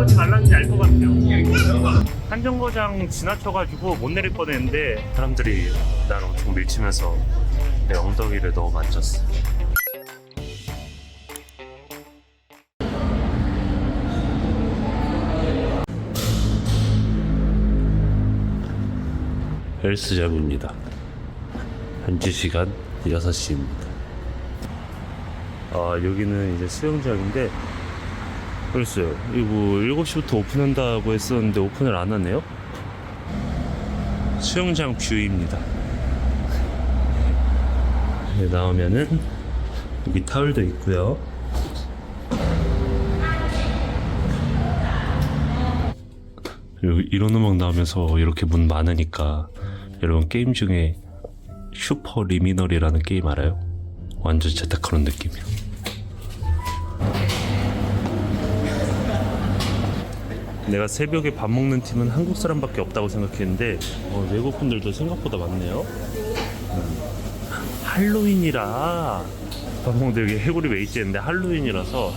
오지 말라는지 알 것 같아요. 한정거장 지나쳐가지고 못 내릴 뻔했는데 사람들이 날 엄청 밀치면서 내 엉덩이를 너무 만졌어. 헬스장입니다. 현지 시간 6시입니다. 아, 여기는 이제 수영장인데, 그랬어요. 이거 7시부터 오픈한다고 했었는데 오픈을 안 하네요? 수영장 뷰입니다. 네, 나오면은, 여기 타월도 있고요. 여기 이런 음악 나오면서 이렇게 문 많으니까 여러분 게임 중에 슈퍼 리미널이라는 게임 알아요? 완전 진짜 딱 그런 느낌이야. 내가 새벽에 밥 먹는 팀은 한국 사람밖에 없다고 생각했는데 어, 외국 분들도 생각보다 많네요. 음. 할로윈이라 밥 먹는데 여기 해골이 왜 있지 했는데 할로윈이라서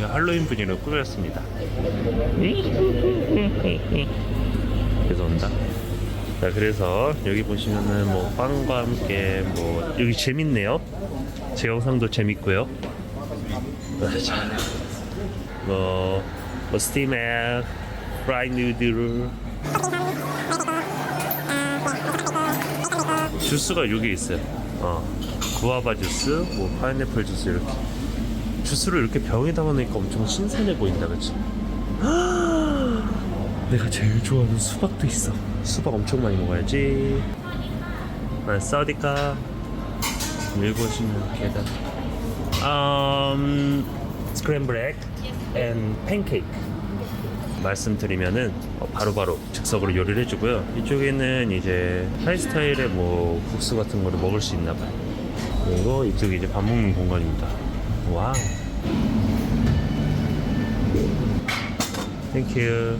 할로윈 분위기로 꾸몄습니다. 죄송합니다. 자, 그래서 여기 보시면은 뭐 빵과 함께 뭐 여기 재밌네요. 제 영상도 재밌고요. 자, 뭐, 뭐 스팀액, 프라이 누들, 주스가 여기 있어요. 어, 구아바 주스, 뭐 파인애플 주스 이렇게. 주스를 이렇게 병에 담아놓으니까 엄청 신선해 보인다, 그치? 내가 제일 좋아하는 수박도 있어. 수박 엄청 많이 먹어야지. 난 사우디카 일곱시면 계단. And pancake. 말씀드리면은 어, 바로바로 즉석으로 요리를 해주고요. 이쪽에는 이제 타이 스타일의 뭐 국수 같은 거를 먹을 수 있나 봐요. 그리고 이쪽이 이제 밥 먹는 공간입니다. 와우. 땡큐.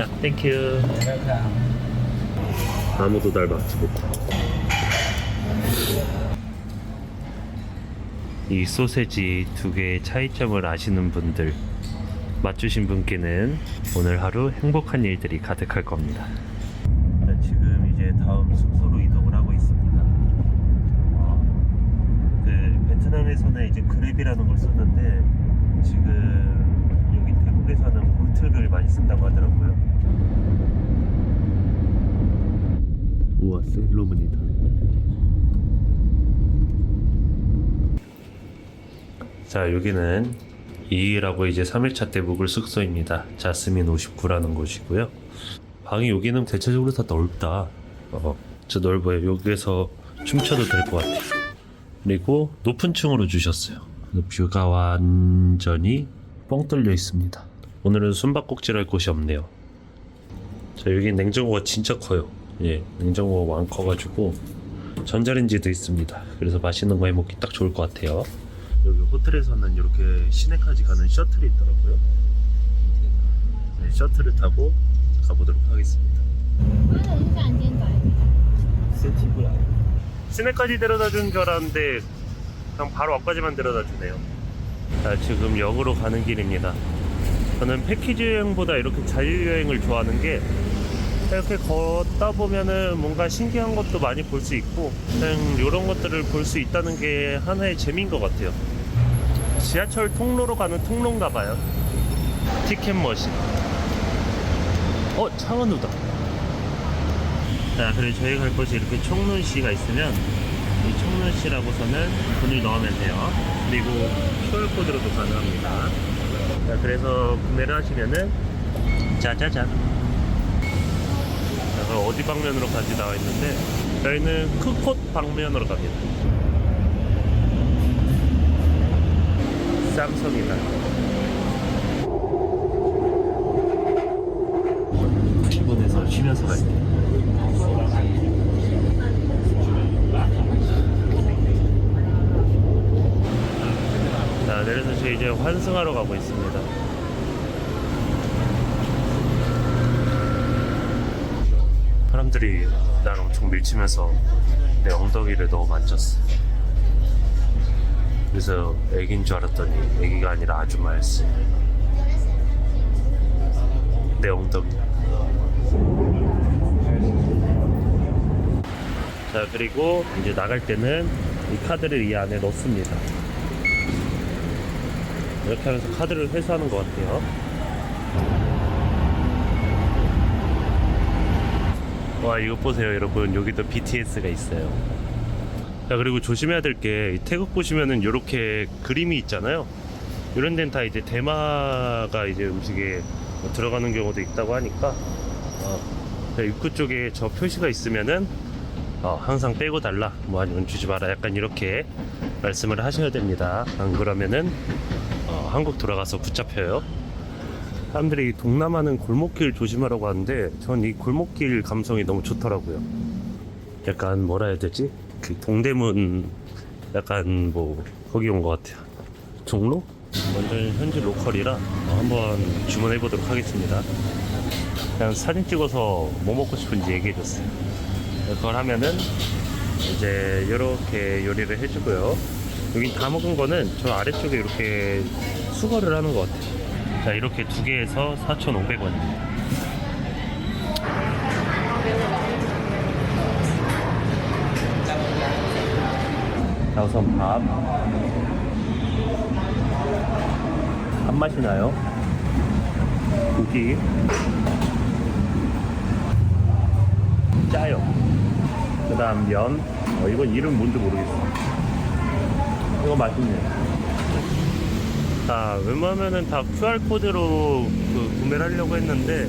야, 땡큐. 아무도 날 막지 못해. 이 소세지 두 개의 차이점을 아시는 분들, 맞추신 분께는 오늘 하루 행복한 일들이 가득할 겁니다. 지금 이제 다음 숙소로 이동을 하고 있습니다. 어, 그 베트남에서는 이제 그랩이라는 걸 썼는데 지금 여기 태국에서는 볼트를 많이 쓴다고 하더라고요. 우와 셀로문이다. 자 여기는 2일하고 이제 3일차 때 묵을 숙소입니다. 자스민 59라는 곳이고요. 방이 여기는 대체적으로 다 넓다. 어, 진짜 넓어요. 여기에서 춤춰도 될 것 같아요. 그리고 높은 층으로 주셨어요. 뷰가 완전히 뻥 뚫려 있습니다. 오늘은 숨바꼭질 할 곳이 없네요. 자 여기 냉장고가 진짜 커요. 예, 냉장고가 왕 커가지고 전자레인지도 있습니다. 그래서 맛있는 거 해먹기 딱 좋을 것 같아요. 여기 호텔에서는 이렇게 시내까지 가는 셔틀이 있더라고요. 네, 셔틀을 타고 가보도록 하겠습니다. 시내까지 데려다 주는 줄 알았는데 그냥 바로 앞까지만 데려다 주네요. 자, 지금 역으로 가는 길입니다. 저는 패키지 여행보다 이렇게 자유여행을 좋아하는 게 이렇게 걷다 보면은 뭔가 신기한 것도 많이 볼 수 있고 그냥 이런 것들을 볼 수 있다는 게 하나의 재미인 것 같아요. 지하철 통로로 가는 통로인가 봐요. 티켓 머신. 어, 창원우다. 자, 그리고 저희 갈 곳이 이렇게 총론시가 있으면 이 총론시라고서는 돈을 넣으면 돼요. 그리고 QR코드로도 가능합니다. 자, 그래서 구매를 하시면은 짜자잔. 어디 방면으로 가지 나와 있는데 저희는 크콧 방면으로 갑니다. 쌍성이다. 일본에서 쉬면서 갈게. 자, 내려서 저희 이제 환승하러 가고 있습니다. 사람들이 날 엄청 밀치면서 내 엉덩이를 너무 만졌어. 그래서 애기인 줄 알았더니 애기가 아니라 아줌마였어. 내 엉덩이. 자 그리고 이제 나갈 때는 이 카드를 이 안에 넣습니다. 이렇게 하면서 카드를 회수하는 것 같아요. 와 이거 보세요 여러분 여기도 BTS가 있어요. 자 그리고 조심해야 될 게 태국 보시면은 이렇게 그림이 있잖아요. 이런 데는 다 이제 대마가 이제 음식에 뭐 들어가는 경우도 있다고 하니까 어, 입구 쪽에 저 표시가 있으면은 어, 항상 빼고 달라 뭐 아니면 주지 마라 약간 이렇게 말씀을 하셔야 됩니다. 안 그러면은 어, 한국 돌아가서 붙잡혀요. 사람들이 동남아는 골목길 조심하라고 하는데 전 이 골목길 감성이 너무 좋더라고요. 약간 뭐라 해야 되지? 그 동대문 약간 뭐 거기 온 것 같아요. 종로? 완전 현지 로컬이라 어, 한번 주문해 보도록 하겠습니다. 그냥 사진 찍어서 뭐 먹고 싶은지 얘기해 줬어요. 그걸 하면은 이제 이렇게 요리를 해주고요. 여기 다 먹은 거는 저 아래쪽에 이렇게 수거를 하는 것 같아요. 자 이렇게 두 개에서 4,500원입니다. 자 우선 밥. 밥 맛이 나요. 고기. 짜요. 그 다음 면. 어, 이건 이름 뭔지 모르겠어. 이거 맛있네. 자, 웬만하면은 다 QR코드로 그 구매를 하려고 했는데,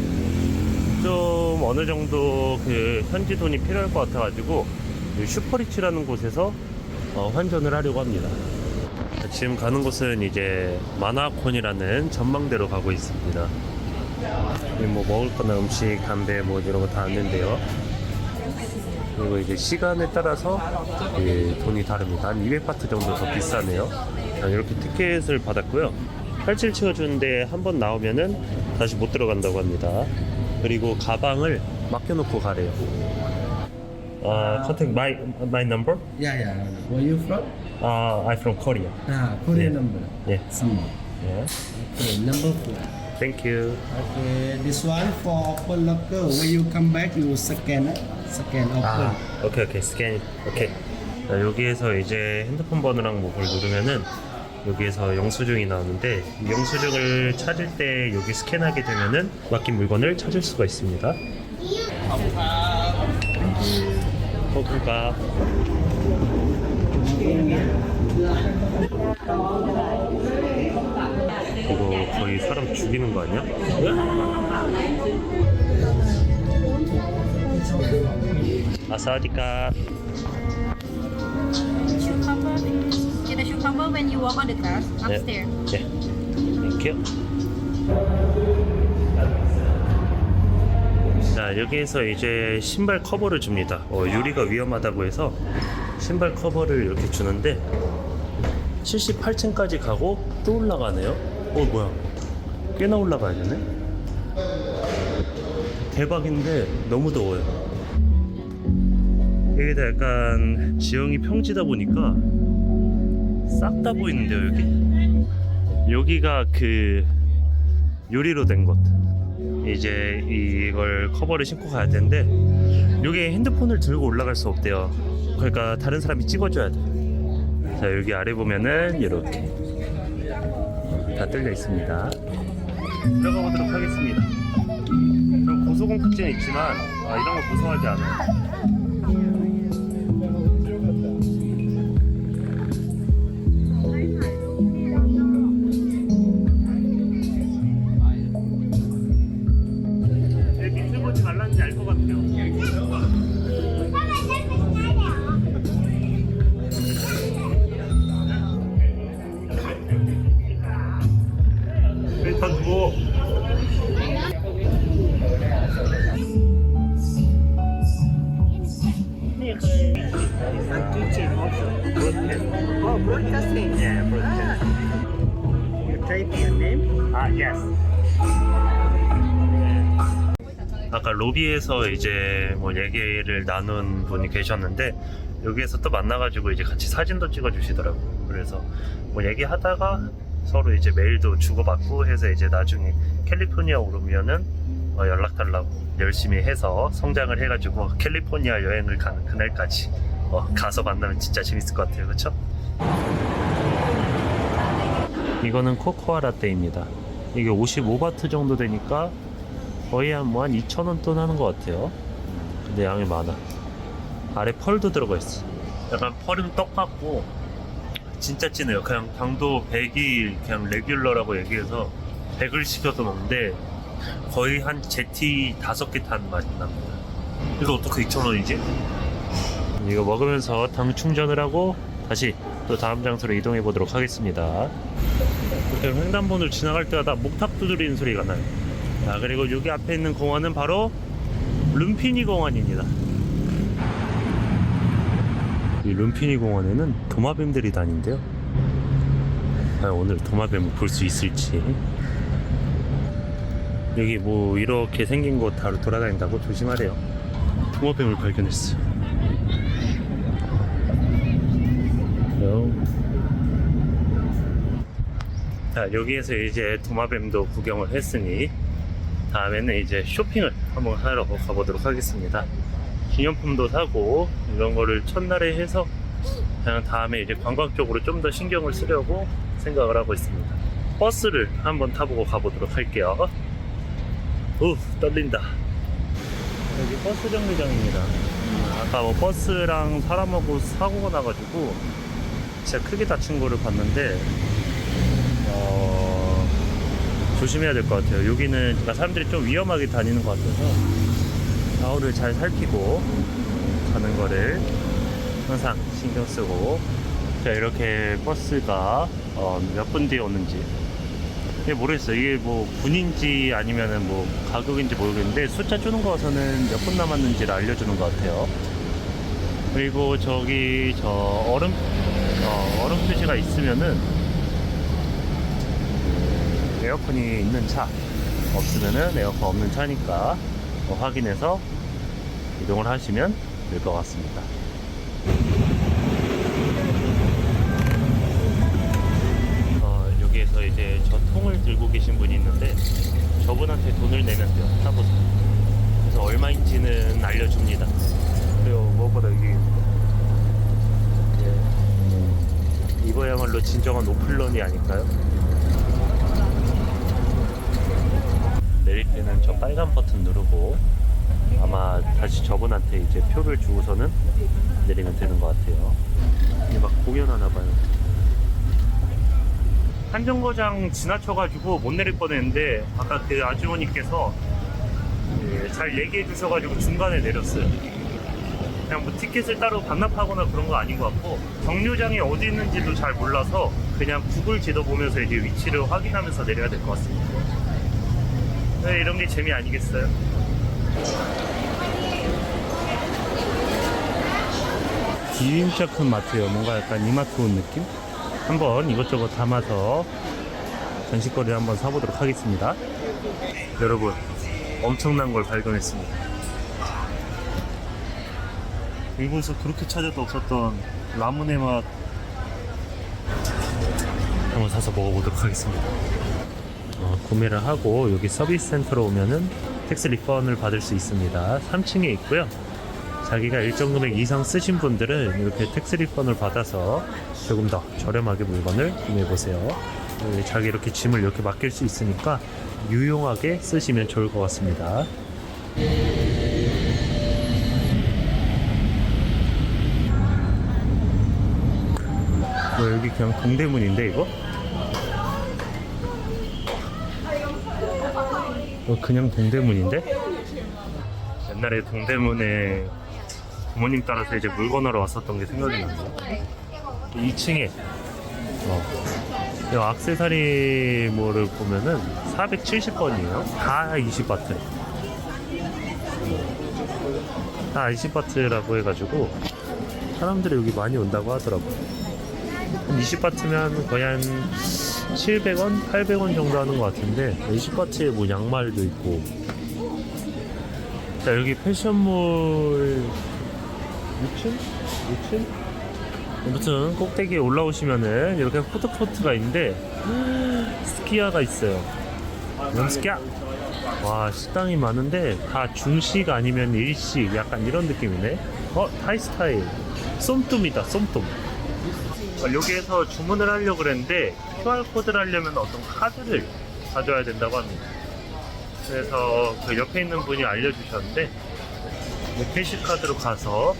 좀 어느 정도 그 현지 돈이 필요할 것 같아가지고, 이 슈퍼리치라는 곳에서 어, 환전을 하려고 합니다. 자, 지금 가는 곳은 이제 마나콘이라는 전망대로 가고 있습니다. 여기 뭐 먹을 거나 음식, 담배 뭐 이런 거 다 왔는데요. 그리고 이제 시간에 따라서 예, 돈이 다릅니다. 한 200바트 정도 더 비싸네요. 자, 이렇게 티켓을 받았고요. 팔찌를 채워주는데 한 번 나오면은 다시 못 들어간다고 합니다. 그리고 가방을 맡겨놓고 가래요. 아, contact my my number? Yeah, yeah. Where you from? Uh, I'm from Korea. Ah, Korean Yeah. number. Yeah. Some. Yeah. Okay, number four. Thank you. Okay, this one for open locker. When you come back, you scan it. Scan open. 아, 오케이 오케이 스캔 오케이. 자, 여기에서 이제 핸드폰 번호랑 뭐를 누르면은 여기에서 영수증이 나오는데 이 영수증을 찾을 때 여기 스캔하게 되면은 맡긴 물건을 찾을 수가 있습니다. 호구가 이거 거의 사람 죽이는 거 아니야? 아사디카. Get a cucumber when you walk on the grass upstairs. 네. 땡큐. 자, 여기에서 이제 신발 커버를 줍니다. 어, 유리가 위험하다고 해서 신발 커버를 이렇게 주는데 78층까지 가고 또 올라가네요. 어, 뭐야. 꽤나 올라가야 되네. 대박인데 너무 더워요. 여기다 약간 지형이 평지다 보니까 싹 다 보이는데요, 여기? 여기가 그 유리로 된 곳. 이제 이걸 커버를 신고 가야 되는데 여기 핸드폰을 들고 올라갈 수 없대요. 그러니까 다른 사람이 찍어줘야 돼. 자 여기 아래 보면은 이렇게 다 뚫려 있습니다. 들어가 보도록 하겠습니다. 좀 고소공포증은 있지만 아, 이런 거 무서워하지 않아요. 아, yes. 아까 로비에서 이제 뭐 얘기를 나눈 분이 계셨는데 여기에서 또 만나가지고 이제 같이 사진도 찍어주시더라고요. 그래서 뭐 얘기하다가 서로 이제 메일도 주고받고 해서 이제 나중에 캘리포니아 오르면은 어, 연락 달라고 열심히 해서 성장을 해가지고 캘리포니아 여행을 가는 그날까지 어, 가서 만나면 진짜 재밌을 것 같아요 그쵸? 이거는 코코아 라떼입니다 이게 55바트 정도 되니까 거의 한 뭐한 2,000원 돈 하는 것 같아요 근데 양이 많아 아래 펄도 들어가 있어 약간 펄은 떡 같고 진짜 진해요 그냥 당도 100이 그냥 레귤러라고 얘기해서 100을 시켜서 먹는데 거의 한 제티 다섯 개 탄 맛이 납니다. 이거 어떻게 2,000원이지? 이거 먹으면서 당 충전을 하고 다시 또 다음 장소로 이동해 보도록 하겠습니다. 이렇게 횡단보도를 지나갈 때마다 목탁 두드리는 소리가 나요. 자, 그리고 여기 앞에 있는 공원은 바로 룸피니 공원입니다. 이 룸피니 공원에는 도마뱀들이 다닌대요. 과연 오늘 도마뱀을 볼수 있을지. 여기 뭐 이렇게 생긴 곳 다로 돌아다닌다고 조심하래요. 도마뱀을 발견했어. 자 여기에서 이제 도마뱀도 구경을 했으니 다음에는 이제 쇼핑을 한번 하러 가보도록 하겠습니다. 기념품도 사고 이런 거를 첫날에 해서 그냥 다음에 이제 관광 쪽으로 좀 더 신경을 쓰려고 생각을 하고 있습니다. 버스를 한번 타보고 가보도록 할게요. 우 떨린다. 여기 버스 정류장입니다. 음, 아까 뭐 버스랑 사람하고 사고가 나가지고 진짜 크게 다친 거를 봤는데 어, 조심해야 될 것 같아요. 여기는 그러니까 사람들이 좀 위험하게 다니는 것 같아서 좌우를 잘 살피고 가는 거를 항상 신경 쓰고 자 이렇게 버스가 어, 몇 분 뒤에 오는지 이게 모르겠어요. 이게 뭐 분인지 아니면은 뭐 가격인지 모르겠는데 숫자 주는 거서는 몇 분 남았는지를 알려주는 것 같아요. 그리고 저기 저 얼음 어, 얼음 표시가 있으면은 에어컨이 있는 차. 없으면은 에어컨 없는 차니까 어, 확인해서 이동을 하시면 될 것 같습니다. 어, 여기에서 이제 저 통을 들고 계신 분이 있는데 저분한테 돈을 내면 돼요. 타고서 그래서 얼마인지는 알려줍니다. 그리고 무엇보다 이게 이제 이거야말로 진정한 오픈런이 아닐까요? 내릴 때는 저 빨간 버튼 누르고 아마 다시 저분한테 이제 표를 주고서는 내리면 되는 것 같아요 이게 막 공연하나 봐요 한 정거장 지나쳐가지고 못 내릴 뻔했는데 아까 그 아주머니께서 예, 잘 얘기해 주셔가지고 중간에 내렸어요. 그냥 뭐 티켓을 따로 반납하거나 그런 거 아닌 것 같고 정류장이 어디 있는지도 잘 몰라서 그냥 구글 지도 보면서 이제 위치를 확인하면서 내려야 될 것 같습니다. 네, 이런 게 재미 아니겠어요? 진짜 큰 마트예요. 뭔가 약간 이마트 온 느낌? 한번 이것저것 담아서 전식거리를 한번 사보도록 하겠습니다. 여러분, 엄청난 걸 발견했습니다. 일본에서 그렇게 찾아도 없었던 라문의 맛 한번 사서 먹어보도록 하겠습니다. 어, 구매를 하고 여기 서비스 센터로 오면은 텍스 리펀을 받을 수 있습니다. 3층에 있고요. 자기가 일정 금액 이상 쓰신 분들은 이렇게 텍스 리펀을 받아서 조금 더 저렴하게 물건을 구매해 보세요. 네, 자기 이렇게 짐을 이렇게 맡길 수 있으니까 유용하게 쓰시면 좋을 것 같습니다. 뭐 여기 그냥 동대문인데 이거? 이거 그냥 동대문인데? 옛날에 동대문에 부모님 따라서 이제 물건 하러 왔었던 게 생각이 나네요. 2층에 어, 이 악세사리몰을 보면은 470번이에요. 다 20바트. 다 20바트라고 해가지고 사람들이 여기 많이 온다고 하더라고요. 한 20바트면 거의 한 700원, 800원 정도 하는 것 같은데 20바트에 뭐 양말도 있고 자 여기 패션몰 6층? 6층? 아무튼 꼭대기에 올라오시면은 이렇게 푸드코트가 있는데 스키야가 있어요 연습야. 와 식당이 많은데 다 중식 아니면 일식 약간 이런 느낌이네. 어 타이 스타일. 쏨뚠이다 쏨뚠. 어, 여기에서 주문을 하려고 그랬는데 QR 코드를 하려면 어떤 카드를 가져야 된다고 합니다. 그래서 그 옆에 있는 분이 알려주셨는데 이 캐시카드로 가서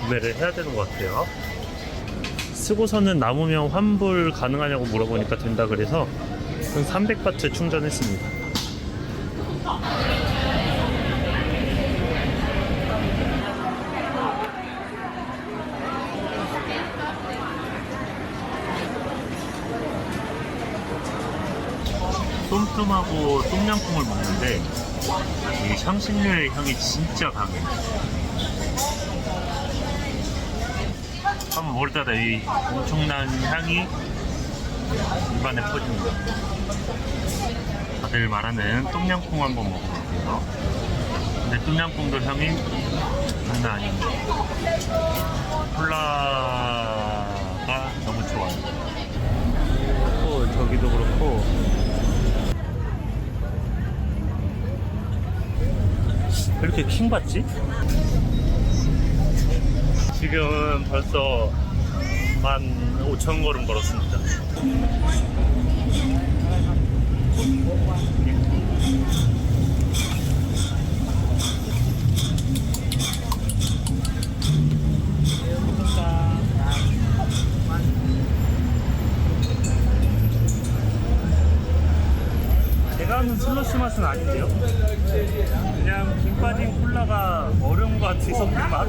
구매를 해야 되는 것 같아요. 쓰고서는 남으면 환불 가능하냐고 물어보니까 된다 그래서 한 300바트 충전했습니다. 똠똠하고 똠양꿍을 먹는데 이 향신료의 향이 진짜 강해. 한번 먹을 때마다 이 엄청난 향이 입안에 퍼집니다. 다들 말하는 똠양꿍 한번 먹어볼게요. 근데 똠양꿍도 향이 장난 아닙니다. 콜라가 너무 좋아요. 또 저기도 그렇고 왜 이렇게 킹 받지? 지금 벌써 만 5천 걸음 걸었습니다. 아는 슬러시 맛은 아닌데요? 그냥 김 빠진 콜라가 얼음과 뒤섞인 맛?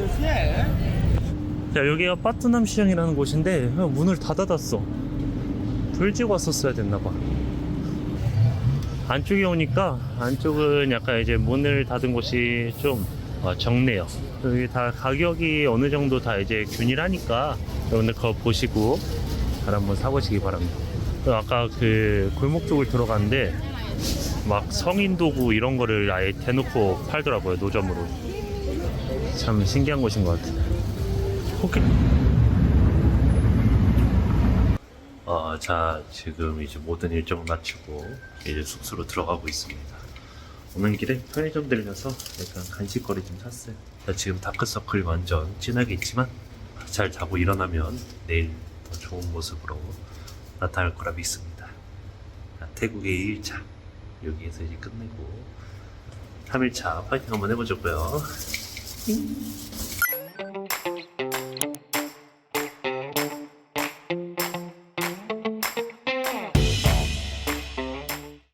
자 여기가 빠뚜남 시장이라는 곳인데 어, 문을 다 닫았어 불 지고 왔었어야 됐나봐 안쪽에 오니까 안쪽은 약간 이제 문을 닫은 곳이 좀 어, 적네요 여기 다 가격이 어느 정도 다 이제 균일하니까 여러분들 그거 보시고 잘 한번 사보시기 바랍니다 아까 그 골목 쪽을 들어갔는데 막 성인 도구 이런 거를 아예 대놓고 팔더라고요 노점으로 참 신기한 곳인 것 같아요 오케이. 어, 자, 지금 이제 모든 일정을 마치고 이제 숙소로 들어가고 있습니다. 오는 길에 편의점 들려서 약간 간식거리 좀 샀어요. 자, 지금 다크서클이 완전 진하게 있지만 잘 자고 일어나면 내일 더 좋은 모습으로 나타날 거라 믿습니다. 자, 태국의 1차 여기에서 이제 끝내고 3일차 파이팅 한번 해보자고요.